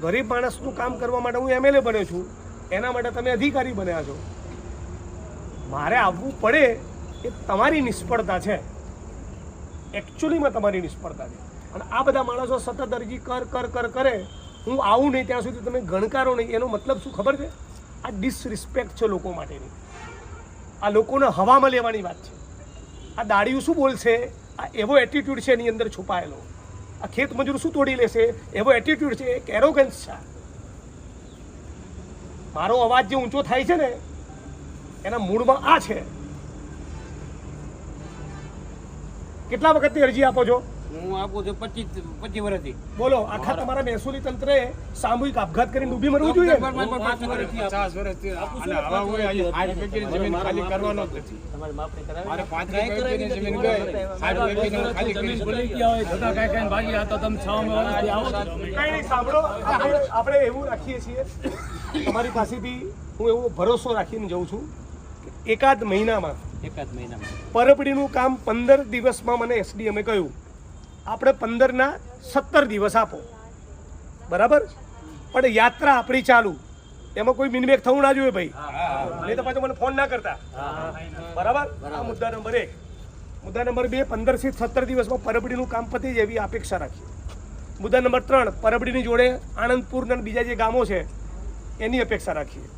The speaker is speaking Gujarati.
ગરીબ માણસનું કામ કરવા માટે હું એમએલએ બન્યો છું. એના માટે તમે અધિકારી બન્યા છો. મારે આવવું પડે એ તમારી નિષ્ફળતા છે. એકચ્યુઅલીમાં તમારી નિષ્ફળતા છે. અને આ બધા માણસો સતત અરજી કર કર કર, કરે. હું આવું નહીં ત્યાં સુધી તમે ગણકારો નહીં. એનો મતલબ શું ખબર છે? આ ડિસરિસ્પેક્ટ છે લોકો માટેની. આ લોકોને હવામાં લેવાની વાત છે. આ દાડીઓ શું બોલશે? આ એવો એટીટ્યુડ છે એની અંદર છુપાયેલો. આ ખેત મજૂર શું તોડી લેશે એવો એટીટ્યુડ છે, એક એરોગન્સ છે. મારો અવાજ જે ઊંચો થાય છે ને, એના મૂળમાં આ છે. કેટલા વખતની અરજી આપો છો? હું આપું છું પચીસ પચીસ વર્ષથી. બોલો આખા તમારા મહેસૂલી તંત્રે સામૂહિક આપઘાત કરીને ડૂબી મરવું જોઈએ. પચાસ વર્ષથી જમીન ખાલી કરવાનો જ નથી. આપણે એવું રાખીએ છીએ. તમારી પાસેથી હું એવો ભરોસો રાખીને જઉં છું એકાદ મહિનામાં એકાદ મહિનામાં. પરપડીનું કામ પંદર દિવસમાં મને એસડીએમે કહ્યું. આપણે પંદરના સત્તર દિવસ આપો. બરાબર? પણ યાત્રા આપણી ચાલુ. એમાં કોઈ મિનમેક થવું ના જોઈએ ભાઈ. નહીં તો પાછું મને ફોન ના કરતા. બરાબર? આ મુદ્દા નંબર એક. મુદ્દા નંબર બે, પંદરથી સત્તર દિવસમાં પરબડીનું કામ પતી એવી અપેક્ષા રાખીએ. મુદ્દા નંબર ત્રણ, પરબડીની જોડે આણંદપુરના બીજા જે ગામો છે, એની અપેક્ષા રાખીએ.